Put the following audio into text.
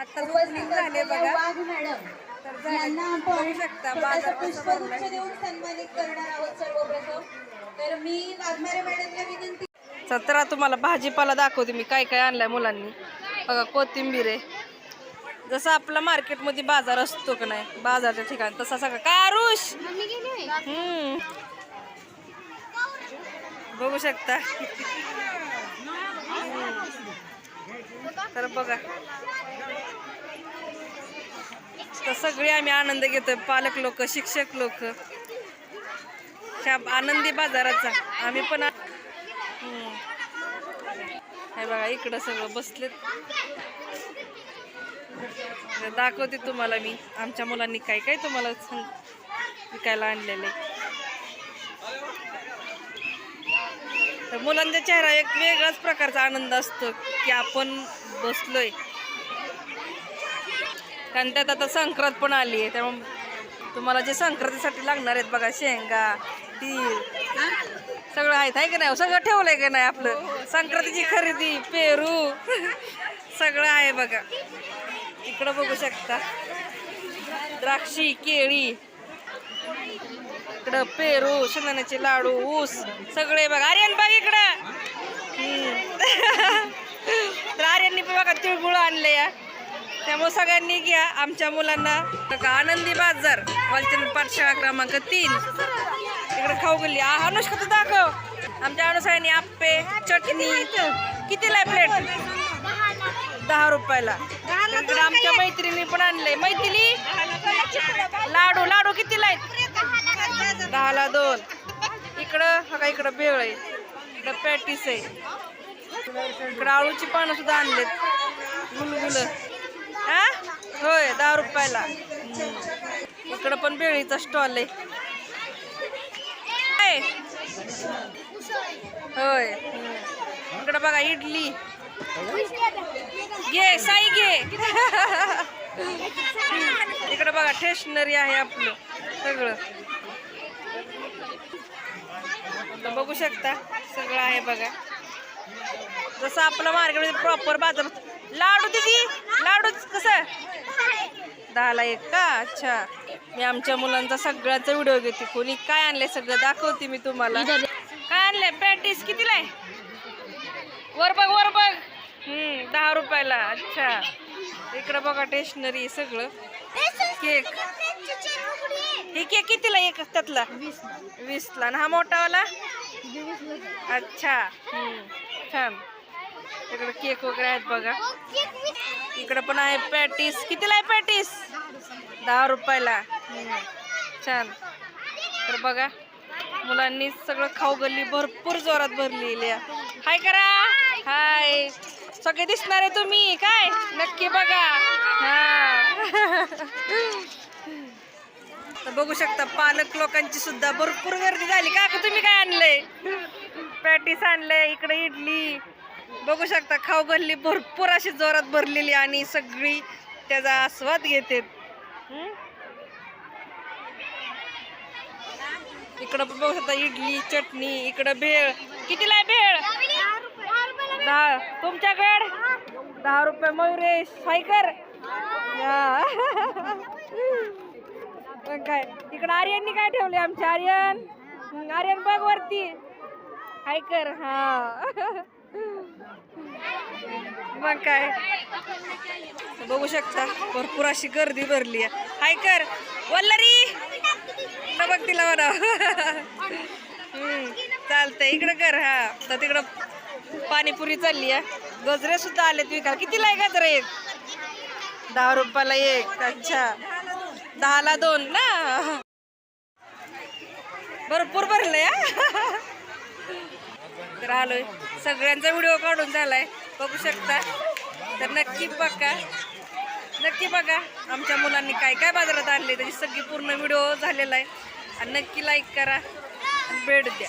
आता opening झाले बघा. वाघ मॅडम तर झाले. यांना बघू आपण शकता छोटासा बाजार कसा पुष्पगुच्छ भरलाय. देऊन सन्मानित करणार आहोत सर्वप्रथम. तर मी वाघमारे मॅडमला विनंती सतरा तुम्हाला भाजीपाला दाखवते मी काय काय आणलाय मुलांनी. बघा कोथिंबीर आहे. जसं आपला मार्केटमध्ये बाजार असतो का नाही बाजारच्या ठिकाणी तसा सगळं. काय आरुष? हम्म. बघू शकता. तर बघा. तर सगळे आम्ही आनंद घेतोय. पालक लोक शिक्षक लोक. ह्या आनंदी बाजाराचा. आम्ही पण हे बघा इकडं सगळं बसलेत. दाखवते तुम्हाला मी. आमच्या मुलांनी काय काय तुम्हाला सांग विकायला आणलेले तर मुलांचा चेहरा एक वेगळाच प्रकारचा आनंद असतो की आपण बसलोय. कारण त्यात आता संक्रांत पण आली आहे त्यामुळे तुम्हाला जे संक्रांतीसाठी लागणार आहेत बघा शेंगा तीळ सगळं आहेत आहे का नाही? सगळं ठेवलंय का नाही आपलं? संक्रांतीची खरेदी पेरू सगळं आहे बघा. इकडं बघू शकता. द्राक्षी केळी इकडं पेरू शेंगदाण्याचे लाडू ऊस सगळे बघा. आर्यन बघ इकडं. तर आर्यननी पण बघा तिळगुळ आणले या. त्यामुळे सगळ्यांनी घ्या आमच्या मुलांना. आनंदी बाजार. वालचंद पाठशाळा क्रमांक तीन. इकडे खाऊ गेली अनुष्का तू दाखव. आमच्या अनुसारांनी आप्पे चटणी. कितीला प्लेट दहा रुपयाला. आमच्या मैत्रिणी पण आणले. मैत्रिणी लाडू लाडू कितीला दोन. इकडं हा का इकडं बेळ आहे. इकडं पॅटीस आहे. इकडं आळूची पानं सुद्धा आणलेत. गुलगुल. हा? होय दहा रुपयाला. इकडं पण बेळीचा स्टॉल आहे. काय? होय. इकडं बघा इडली. घे साई घे. इकडं बघा स्टेशनरी आहे आपलं सगळं. तर बघू शकता सगळं आहे बघा. जसं आपलं मार्केटमध्ये प्रॉपर बाजार लाडू दिदी लाडू कसं? दहाला एक का? अच्छा. मी आमच्या मुलांचा सगळ्यांचा व्हिडिओ घेते. कोणी काय आणलंय सगळं दाखवते मी तुम्हाला. काय आणलंय? पॅटीस कितीला आहे? वर बघ वर बघ. हम्म दहा रुपयाला. अच्छा. इकडं बघा स्टेशनरी सगळं. केक हे केक कितीला एक त्यातला? वीसला. आणि हा मोठावाला? अच्छा. छान. इकडे केक वगैरे आहेत बघा. इकडे पण आहे पॅटीस. कितीला आहे पॅटीस? दहा रुपयाला. छान. तर बघा मुलांनी सगळं खाऊ गल्ली भरपूर जोरात भरलेली हाय करा. हाय. सगळे दिसणार आहे तुम्ही. काय? नक्की बघा. हा. तर बघू शकता पालक लोकांची सुद्धा भरपूर गर्दी झाली. का तुम्ही काय आणलंय? पॅटीस आणलंय इकडे इडली. बघू शकता खाऊ गल्ली भरपूर अशी जोरात भरलेली आणि सगळी त्याचा आस्वाद घेते. इकडं बघू शकता इडली चटणी इकडं भेळ. कितीला आहे भेळ? दहा तुमच्याकडे? दहा रुपये मयुरेश. सायकर काय इकडं आर्यननी काय ठेवले आमचे आर्यन? आर्यन बघ वरती. हायकर हा. मग काय? बघू शकता भरपूर अशी गर्दी भरली आहे हायकर वल्लरी! बघ तिला म्हणा. हम्म, चालतंय इकडं कर हा. तर तिकडं पाणीपुरी चालली आहे गजरे सुद्धा आले आलेत विकायला. कितीला आहे गजरे? एक दहा रुपयाला एक अच्छा. दहाला दोन ना? भरपूर भरलंय तर आलोय. सगळ्यांचा व्हिडिओ काढून झालाय. बघू शकता. तर नक्की बघा. नक्की बघा. आमच्या मुलांनी काय काय बाजारात आणले. त्याची सगळी पूर्ण व्हिडिओ झालेला आहे. आणि नक्की लाईक करा. आणि भेट द्या.